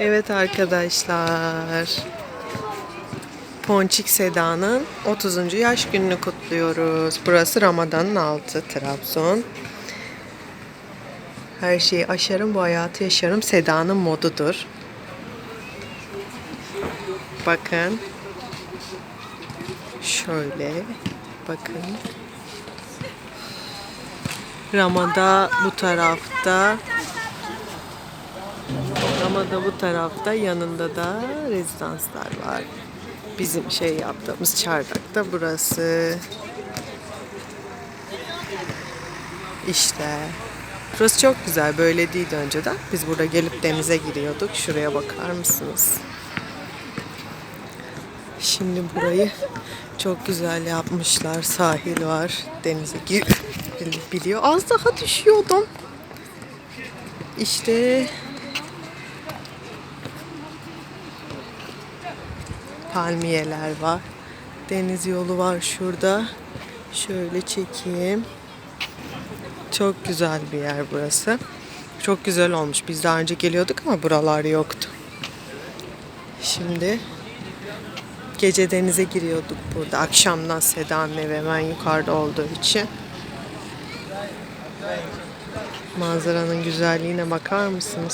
Evet arkadaşlar. Ponçik Seda'nın 30. yaş gününü kutluyoruz. Burası Ramazan'ın altı Trabzon. Her şeyi aşarım, bu hayatı yaşarım. Seda'nın modudur. Bakın. Şöyle. Bakın. Ramada bu tarafta. Ramada bu tarafta. Yanında da rezidanslar var. Bizim şey yaptığımız çardak da burası. İşte. Burası çok güzel. Böyle değildi önceden. Biz burada gelip denize giriyorduk. Şuraya bakar mısınız? Şimdi burayı çok güzel yapmışlar. Sahil var. Denize gir biliyor. Az daha düşüyordum. İşte palmiyeler var. Deniz yolu var şurada. Şöyle çekeyim. Çok güzel bir yer burası. Çok güzel olmuş. Biz daha önce geliyorduk ama buralar yoktu. Şimdi gece denize giriyorduk burada. Akşamdan Seda'nın evi hemen yukarıda olduğu için. Manzaranın güzelliğine bakar mısınız?